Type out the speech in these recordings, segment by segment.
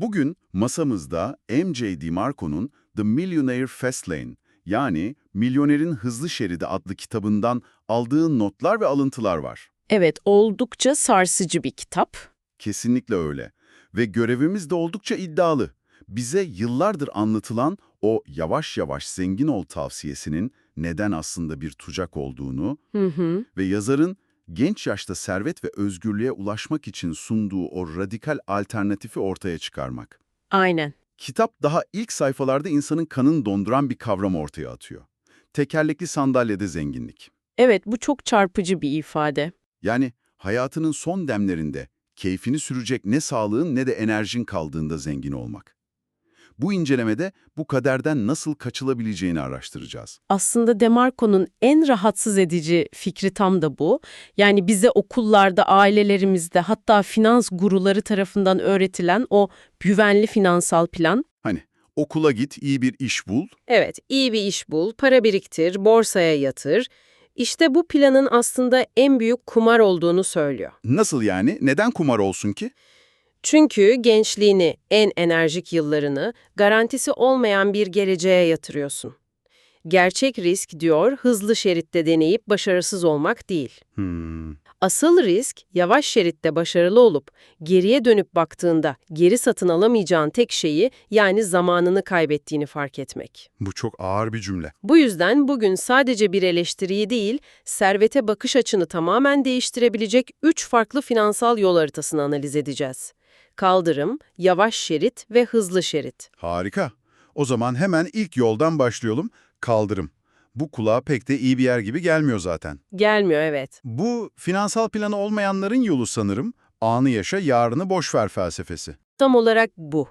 Bugün masamızda MJ DiMarco'nun The Millionaire Fastlane yani Milyonerin Hızlı Şeridi adlı kitabından aldığı notlar ve alıntılar var. Evet, oldukça sarsıcı bir kitap. Kesinlikle öyle. Ve görevimiz de oldukça iddialı. Bize yıllardır anlatılan o yavaş yavaş zengin ol tavsiyesinin neden aslında bir tuzak olduğunu Hı hı. ve yazarın genç yaşta servet ve özgürlüğe ulaşmak için sunduğu o radikal alternatifi ortaya çıkarmak. Aynen. Kitap daha ilk sayfalarda insanın kanını donduran bir kavram ortaya atıyor. Tekerlekli sandalyede zenginlik. Evet, bu çok çarpıcı bir ifade. Yani hayatının son demlerinde keyfini sürecek ne sağlığın ne de enerjin kaldığında zengin olmak. Bu incelemede bu kaderden nasıl kaçılabileceğini araştıracağız. Aslında Demarco'nun en rahatsız edici fikri tam da bu. Yani bize okullarda, ailelerimizde hatta finans guruları tarafından öğretilen o güvenli finansal plan. Hani okula git, iyi bir iş bul, Evet, iyi bir iş bul, para biriktir, borsaya yatır. İşte bu planın aslında en büyük kumar olduğunu söylüyor. Nasıl yani? Neden kumar olsun ki? Çünkü gençliğini, en enerjik yıllarını garantisi olmayan bir geleceğe yatırıyorsun. Gerçek risk diyor, hızlı şeritte deneyip başarısız olmak değil. Hmm, Asıl risk, yavaş şeritte başarılı olup geriye dönüp baktığında geri satın alamayacağın tek şeyi yani zamanını kaybettiğini fark etmek. bu çok ağır bir cümle. Bu yüzden bugün sadece bir eleştiriyi değil, servete bakış açını tamamen değiştirebilecek üç farklı finansal yol haritasını analiz edeceğiz. Kaldırım, yavaş şerit ve hızlı şerit. Harika. O zaman hemen ilk yoldan başlayalım. Kaldırım. Bu kulağa pek de iyi bir yer gibi gelmiyor zaten. Gelmiyor evet. Bu finansal planı olmayanların yolu sanırım. Anı yaşa, yarını boş ver felsefesi. Tam olarak bu.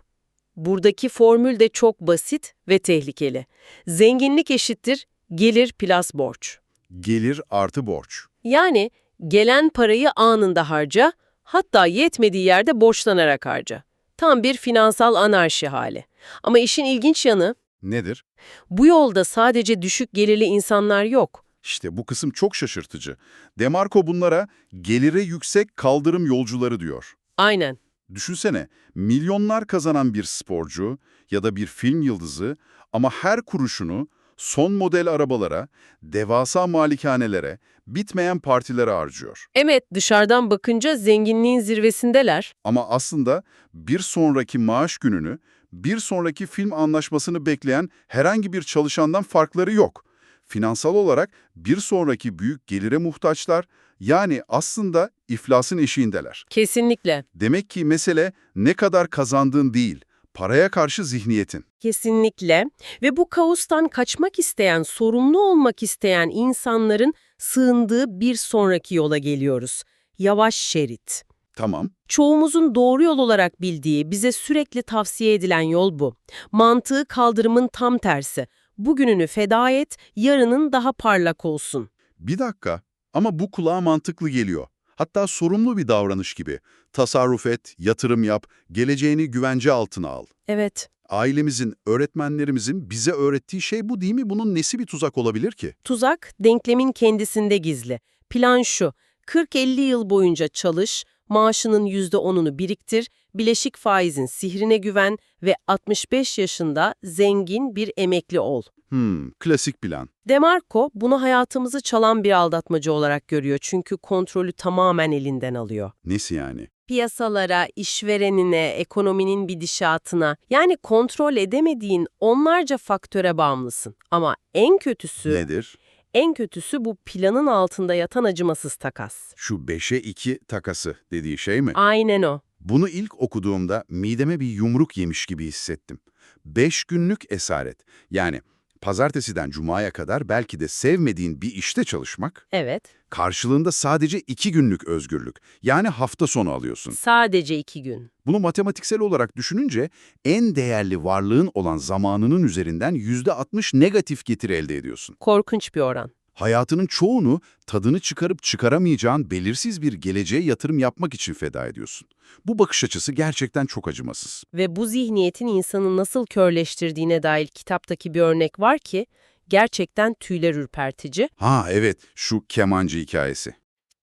Buradaki formül de çok basit ve tehlikeli. Zenginlik eşittir gelir plus borç. Gelir artı borç. Yani gelen parayı anında harca, hatta yetmediği yerde borçlanarak harca. Tam bir finansal anarşi hali. Ama işin ilginç yanı, Nedir? bu yolda sadece düşük gelirli insanlar yok. İşte bu kısım çok şaşırtıcı. Demarco bunlara gelire yüksek kaldırım yolcuları diyor. Aynen. Düşünsene, milyonlar kazanan bir sporcu ya da bir film yıldızı ama her kuruşunu son model arabalara, devasa malikanelere, bitmeyen partilere harcıyor. Evet, dışarıdan bakınca zenginliğin zirvesindeler. Ama aslında bir sonraki maaş gününü, bir sonraki film anlaşmasını bekleyen herhangi bir çalışandan farkları yok. Finansal olarak bir sonraki büyük gelire muhtaçlar, yani aslında iflasın eşiğindeler. Kesinlikle. Demek ki mesele ne kadar kazandığın değil, paraya karşı zihniyetin. Kesinlikle. Ve bu kaostan kaçmak isteyen, sorumlu olmak isteyen insanların sığındığı bir sonraki yola geliyoruz. Yavaş şerit. Tamam, Çoğumuzun doğru yol olarak bildiği, bize sürekli tavsiye edilen yol bu. Mantığı kaldırımın tam tersi. Bugününü feda et, yarının daha parlak olsun. bir dakika ama bu kulağa mantıklı geliyor. Hatta sorumlu bir davranış gibi. Tasarruf et, yatırım yap, geleceğini güvence altına al. Evet, Ailemizin, öğretmenlerimizin bize öğrettiği şey bu değil mi? Bunun nesi bir tuzak olabilir ki? tuzak denklemin kendisinde gizli. Plan şu, 40-50 yıl boyunca çalış, maaşının %10'unu biriktir, bileşik faizin sihrine güven ve 65 yaşında zengin bir emekli ol. Hmm, klasik plan. Demarco bunu hayatımızı çalan bir aldatmacı olarak görüyor çünkü kontrolü tamamen elinden alıyor. Nesi yani? Piyasalara, işverenine, ekonominin gidişatına yani kontrol edemediğin onlarca faktöre bağımlısın. Ama en kötüsü, Nedir? En kötüsü bu planın altında yatan acımasız takas. Şu 5'e 2 takası dediği şey mi? Aynen o. Bunu ilk okuduğumda mideme bir yumruk yemiş gibi hissettim. 5 günlük esaret. Yani pazartesiden cumaya kadar belki de sevmediğin bir işte çalışmak, Evet, karşılığında sadece 2 günlük özgürlük. Yani hafta sonu alıyorsun. sadece iki gün. Bunu matematiksel olarak düşününce en değerli varlığın olan zamanının üzerinden %60 negatif getiri elde ediyorsun. Korkunç bir oran. Hayatının çoğunu tadını çıkarıp çıkaramayacağın belirsiz bir geleceğe yatırım yapmak için feda ediyorsun. Bu bakış açısı gerçekten çok acımasız. Ve bu zihniyetin insanı nasıl körleştirdiğine dair kitaptaki bir örnek var ki gerçekten tüyler ürpertici. Ha evet, şu kemancı hikayesi.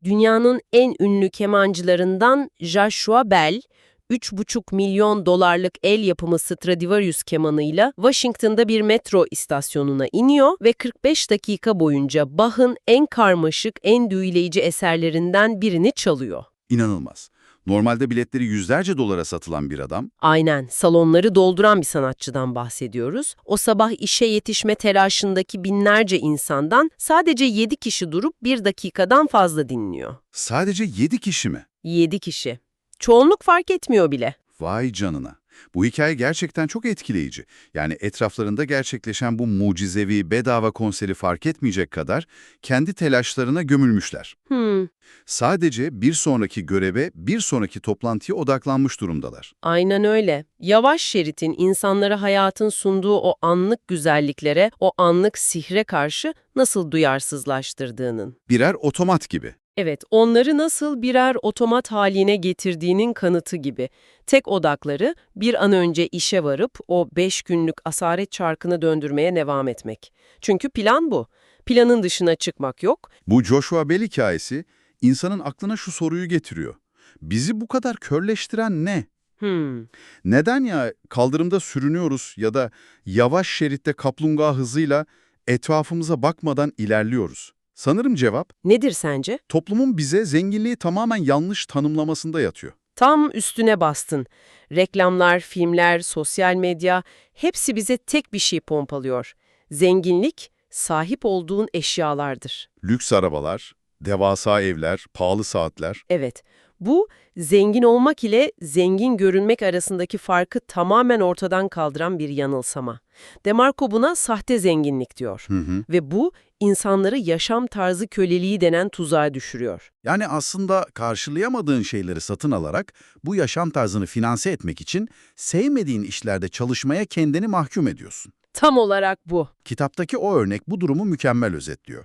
Dünyanın en ünlü kemancılarından Joshua Bell, 3,5 milyon dolarlık el yapımı Stradivarius kemanıyla Washington'da bir metro istasyonuna iniyor ve 45 dakika boyunca Bach'ın en karmaşık, en büyüleyici eserlerinden birini çalıyor. İnanılmaz. Normalde biletleri yüzlerce dolara satılan bir adam, Aynen, salonları dolduran bir sanatçıdan bahsediyoruz. O sabah işe yetişme telaşındaki binlerce insandan sadece 7 kişi durup bir dakikadan fazla dinliyor. sadece 7 kişi mi? 7 kişi. Çoğunluk fark etmiyor bile. Vay canına. Bu hikaye gerçekten çok etkileyici. Yani etraflarında gerçekleşen bu mucizevi bedava konseri fark etmeyecek kadar kendi telaşlarına gömülmüşler. Hmm, Sadece bir sonraki göreve, bir sonraki toplantıya odaklanmış durumdalar. aynen öyle. Yavaş şeritin insanlara hayatın sunduğu o anlık güzelliklere, o anlık sihre karşı nasıl duyarsızlaştırdığının. Birer otomat gibi. Evet, onları nasıl birer otomat haline getirdiğinin kanıtı gibi. Tek odakları bir an önce işe varıp o beş günlük asaret çarkını döndürmeye devam etmek. Çünkü plan bu. Planın dışına çıkmak yok. Bu Joshua Bell hikayesi insanın aklına şu soruyu getiriyor. Bizi bu kadar körleştiren ne? Hmm, Neden ya kaldırımda sürünüyoruz ya da yavaş şeritte kaplumbağa hızıyla etrafımıza bakmadan ilerliyoruz? Sanırım cevap, nedir sence? toplumun bize zenginliği tamamen yanlış tanımlamasında yatıyor. Tam üstüne bastın. Reklamlar, filmler, sosyal medya hepsi bize tek bir şey pompalıyor. Zenginlik sahip olduğun eşyalardır. Lüks arabalar, devasa evler, pahalı saatler. Evet, bu zengin olmak ile zengin görünmek arasındaki farkı tamamen ortadan kaldıran bir yanılsama. Demarco buna sahte zenginlik diyor. Hı hı. Ve bu insanları yaşam tarzı köleliği denen tuzağa düşürüyor. Yani aslında karşılayamadığın şeyleri satın alarak bu yaşam tarzını finanse etmek için sevmediğin işlerde çalışmaya kendini mahkum ediyorsun. Tam olarak bu. Kitaptaki o örnek bu durumu mükemmel özetliyor.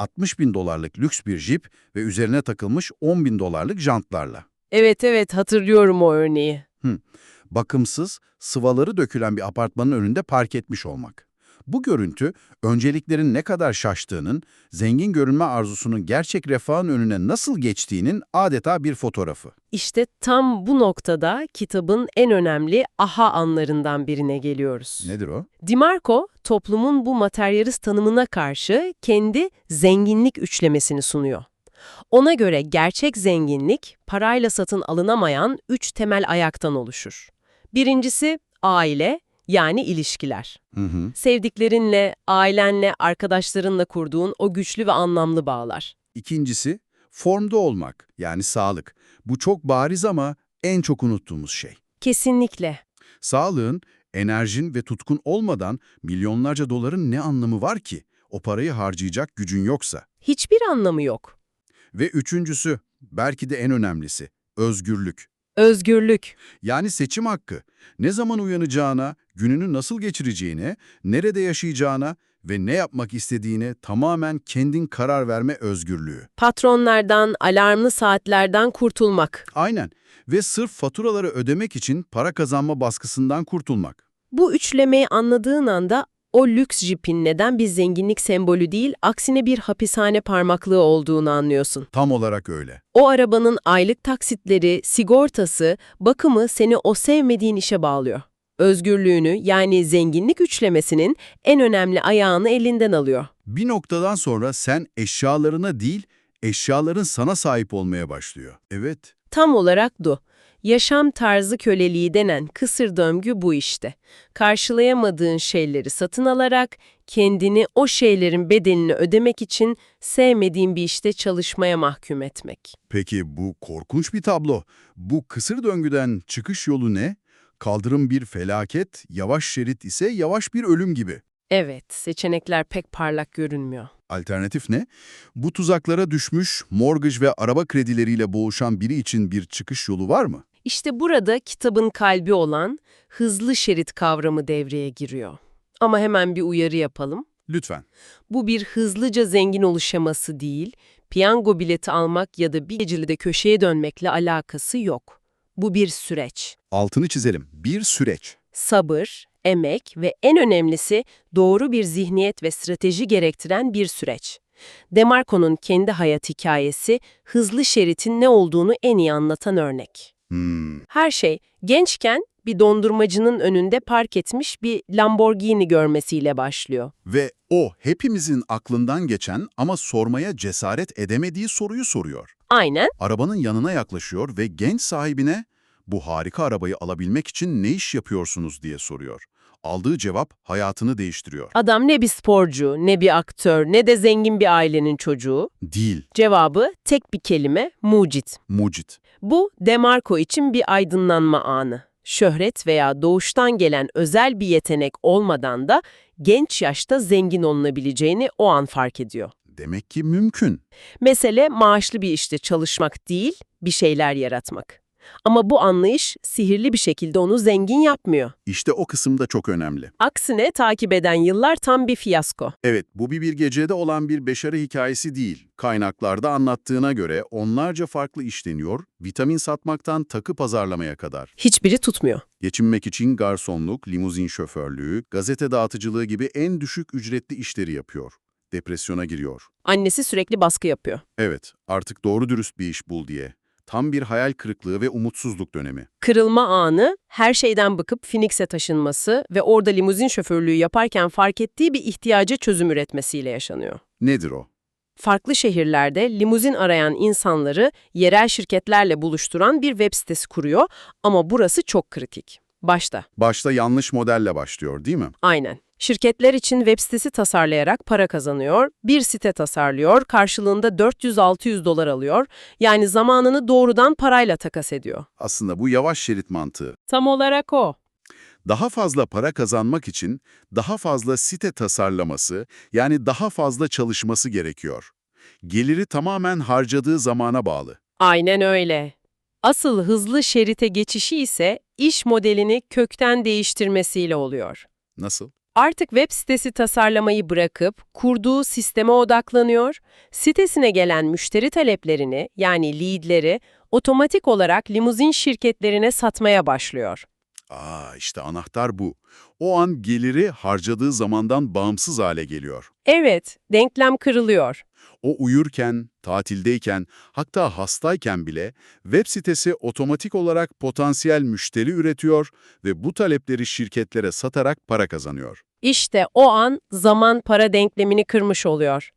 60 bin dolarlık lüks bir jip ve üzerine takılmış 10 bin dolarlık jantlarla. Evet evet hatırlıyorum o örneği. Bakımsız, sıvaları dökülen bir apartmanın önünde park etmiş olmak. Bu görüntü, önceliklerin ne kadar şaştığının, zengin görünme arzusunun gerçek refahın önüne nasıl geçtiğinin adeta bir fotoğrafı. İşte tam bu noktada kitabın en önemli aha anlarından birine geliyoruz. Nedir o? Dimarco, toplumun bu materyalist tanımına karşı kendi zenginlik üçlemesini sunuyor. Ona göre gerçek zenginlik, parayla satın alınamayan üç temel ayaktan oluşur. Birincisi aile, yani ilişkiler. Hı hı. Sevdiklerinle, ailenle, arkadaşlarınla kurduğun o güçlü ve anlamlı bağlar. İkincisi, formda olmak, yani sağlık. Bu çok bariz ama en çok unuttuğumuz şey. Kesinlikle. Sağlığın, enerjin ve tutkun olmadan milyonlarca doların ne anlamı var ki? O parayı harcayacak gücün yoksa. Hiçbir anlamı yok. Ve üçüncüsü, belki de en önemlisi, özgürlük. Özgürlük. Yani seçim hakkı. Ne zaman uyanacağına, gününü nasıl geçireceğine, nerede yaşayacağına ve ne yapmak istediğine tamamen kendin karar verme özgürlüğü. Patronlardan, alarmlı saatlerden kurtulmak. Aynen. Ve sırf faturaları ödemek için para kazanma baskısından kurtulmak. Bu üçlemeyi anladığın anda o lüks jipin neden bir zenginlik sembolü değil, aksine bir hapishane parmaklığı olduğunu anlıyorsun. Tam olarak öyle. O arabanın aylık taksitleri, sigortası, bakımı seni o sevmediğin işe bağlıyor. Özgürlüğünü yani zenginlik üçlemesinin en önemli ayağını elinden alıyor. Bir noktadan sonra sen eşyalarına değil, eşyaların sana sahip olmaya başlıyor. Evet. Tam olarak bu. Yaşam tarzı köleliği denen kısır döngü bu işte. Karşılayamadığın şeyleri satın alarak kendini o şeylerin bedelini ödemek için sevmediğin bir işte çalışmaya mahkum etmek. Peki bu korkunç bir tablo. Bu kısır döngüden çıkış yolu ne? Kaldırım bir felaket, yavaş şerit ise yavaş bir ölüm gibi. Evet, seçenekler pek parlak görünmüyor. Alternatif ne? Bu tuzaklara düşmüş, mortgage ve araba kredileriyle boğuşan biri için bir çıkış yolu var mı? İşte burada kitabın kalbi olan hızlı şerit kavramı devreye giriyor. Ama hemen bir uyarı yapalım. Lütfen. Bu bir hızlıca zengin oluş şeması değil, piyango bileti almak ya da bir geceli köşeye dönmekle alakası yok. Bu bir süreç. Altını çizelim. Bir süreç. Sabır, emek ve en önemlisi doğru bir zihniyet ve strateji gerektiren bir süreç. Demarco'nun kendi hayat hikayesi hızlı şeritin ne olduğunu en iyi anlatan örnek. Hmm, Her şey gençken bir dondurmacının önünde park etmiş bir Lamborghini görmesiyle başlıyor. Ve o hepimizin aklından geçen ama sormaya cesaret edemediği soruyu soruyor. Aynen. Arabanın yanına yaklaşıyor ve genç sahibine bu harika arabayı alabilmek için ne iş yapıyorsunuz diye soruyor. Aldığı cevap hayatını değiştiriyor. Adam ne bir sporcu, ne bir aktör, ne de zengin bir ailenin çocuğu. Değil, Cevabı tek bir kelime, mucit. mucit. Bu Demarco için bir aydınlanma anı. Şöhret veya doğuştan gelen özel bir yetenek olmadan da genç yaşta zengin olunabileceğini o an fark ediyor. Demek ki mümkün. Mesele maaşlı bir işte çalışmak değil, bir şeyler yaratmak. Ama bu anlayış sihirli bir şekilde onu zengin yapmıyor. İşte o kısım da çok önemli. Aksine takip eden yıllar tam bir fiyasko. Evet, bu bir bir gecede olan bir başarı hikayesi değil. Kaynaklarda anlattığına göre onlarca farklı iş deniyor, vitamin satmaktan takı pazarlamaya kadar. Hiçbiri tutmuyor. Geçinmek için garsonluk, limuzin şoförlüğü, gazete dağıtıcılığı gibi en düşük ücretli işleri yapıyor. Depresyona giriyor. Annesi sürekli baskı yapıyor. Evet, artık doğru dürüst bir iş bul diye. Tam bir hayal kırıklığı ve umutsuzluk dönemi. Kırılma anı, her şeyden bıkıp Phoenix'e taşınması ve orada limuzin şoförlüğü yaparken fark ettiği bir ihtiyaca çözüm üretmesiyle yaşanıyor. Nedir o? Farklı şehirlerde limuzin arayan insanları yerel şirketlerle buluşturan bir web sitesi kuruyor ama burası çok kritik. Başta. Başta yanlış modelle başlıyor değil mi? Aynen. Şirketler için web sitesi tasarlayarak para kazanıyor, bir site tasarlıyor, karşılığında 400-600 dolar alıyor, yani zamanını doğrudan parayla takas ediyor. Aslında bu yavaş şerit mantığı. Tam olarak o. Daha fazla para kazanmak için daha fazla site tasarlaması, yani daha fazla çalışması gerekiyor. Geliri tamamen harcadığı zamana bağlı. Aynen öyle. Asıl hızlı şerite geçişi ise iş modelini kökten değiştirmesiyle oluyor. Nasıl? Artık web sitesi tasarlamayı bırakıp kurduğu sisteme odaklanıyor, sitesine gelen müşteri taleplerini yani leadleri otomatik olarak limuzin şirketlerine satmaya başlıyor. Aa işte anahtar bu. O an geliri harcadığı zamandan bağımsız hale geliyor. Evet, denklem kırılıyor. O uyurken, tatildeyken, hatta hastayken bile web sitesi otomatik olarak potansiyel müşteri üretiyor ve bu talepleri şirketlere satarak para kazanıyor. İşte o an zaman para denklemini kırmış oluyor.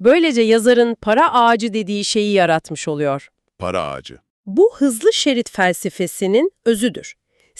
Böylece yazarın para ağacı dediği şeyi yaratmış oluyor. Para ağacı. Bu hızlı şerit felsefesinin özüdür.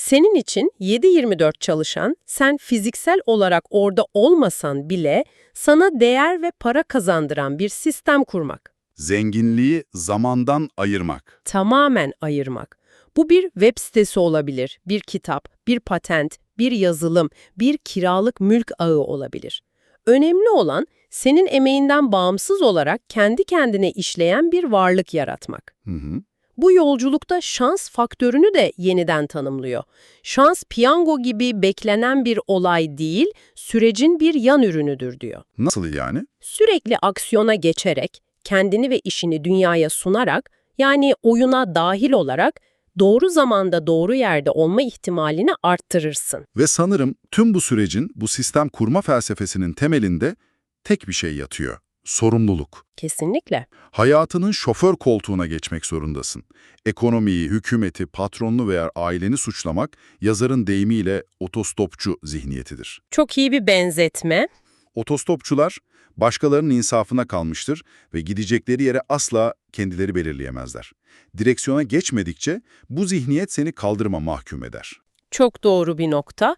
Senin için 7-24 çalışan, sen fiziksel olarak orada olmasan bile sana değer ve para kazandıran bir sistem kurmak. Zenginliği zamandan ayırmak. Tamamen ayırmak. Bu bir web sitesi olabilir, bir kitap, bir patent, bir yazılım, bir kiralık mülk ağı olabilir. Önemli olan senin emeğinden bağımsız olarak kendi kendine işleyen bir varlık yaratmak. Hı hı. Bu yolculukta şans faktörünü de yeniden tanımlıyor. Şans piyango gibi beklenen bir olay değil, sürecin bir yan ürünüdür diyor. Nasıl yani? Sürekli aksiyona geçerek, kendini ve işini dünyaya sunarak, yani oyuna dahil olarak doğru zamanda doğru yerde olma ihtimalini arttırırsın. Ve sanırım tüm bu sürecin, bu sistem kurma felsefesinin temelinde tek bir şey yatıyor. Sorumluluk. Kesinlikle. Hayatının şoför koltuğuna geçmek zorundasın. Ekonomiyi, hükümeti, patronunu veya aileni suçlamak yazarın deyimiyle otostopçu zihniyetidir. Çok iyi bir benzetme. Otostopçular başkalarının insafına kalmıştır ve gidecekleri yere asla kendileri belirleyemezler. Direksiyona geçmedikçe bu zihniyet seni kaldırıma mahkum eder. Çok doğru bir nokta.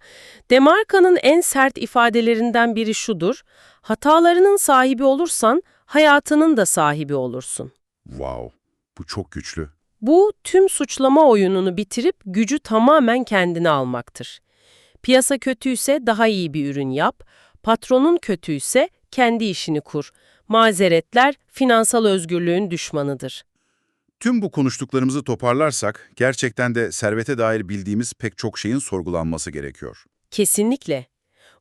Demarka'nın en sert ifadelerinden biri şudur. Hatalarının sahibi olursan hayatının da sahibi olursun. Wow, bu çok güçlü. Bu tüm suçlama oyununu bitirip gücü tamamen kendine almaktır. Piyasa kötüyse daha iyi bir ürün yap, patronun kötüyse kendi işini kur. Mazeretler finansal özgürlüğün düşmanıdır. Tüm bu konuştuklarımızı toparlarsak gerçekten de servete dair bildiğimiz pek çok şeyin sorgulanması gerekiyor. Kesinlikle.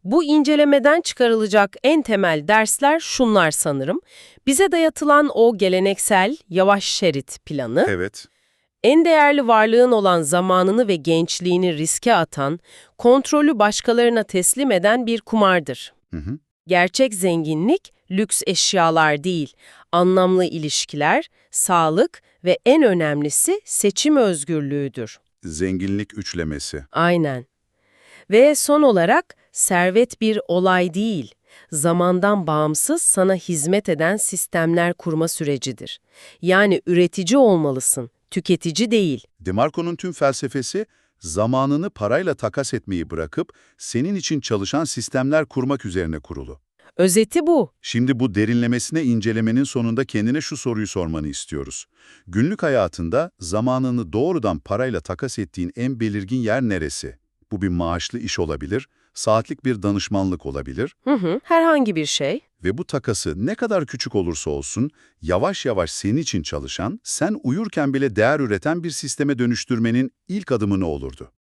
Bu incelemeden çıkarılacak en temel dersler şunlar sanırım. Bize dayatılan o geleneksel yavaş şerit planı, Evet, en değerli varlığın olan zamanını ve gençliğini riske atan, kontrolü başkalarına teslim eden bir kumardır. hı hı. Gerçek zenginlik, lüks eşyalar değil, anlamlı ilişkiler, sağlık ve en önemlisi seçim özgürlüğüdür. Zenginlik üçlemesi. Aynen. Ve son olarak servet bir olay değil, zamandan bağımsız sana hizmet eden sistemler kurma sürecidir. Yani üretici olmalısın, tüketici değil. DeMarco'nun tüm felsefesi zamanını parayla takas etmeyi bırakıp senin için çalışan sistemler kurmak üzerine kurulu. Özeti bu. Şimdi bu derinlemesine incelemenin sonunda kendine şu soruyu sormanı istiyoruz. Günlük hayatında zamanını doğrudan parayla takas ettiğin en belirgin yer neresi? Bu bir maaşlı iş olabilir, saatlik bir danışmanlık olabilir Hı hı, herhangi bir şey. ve bu takası ne kadar küçük olursa olsun yavaş yavaş senin için çalışan, sen uyurken bile değer üreten bir sisteme dönüştürmenin ilk adımı ne olurdu?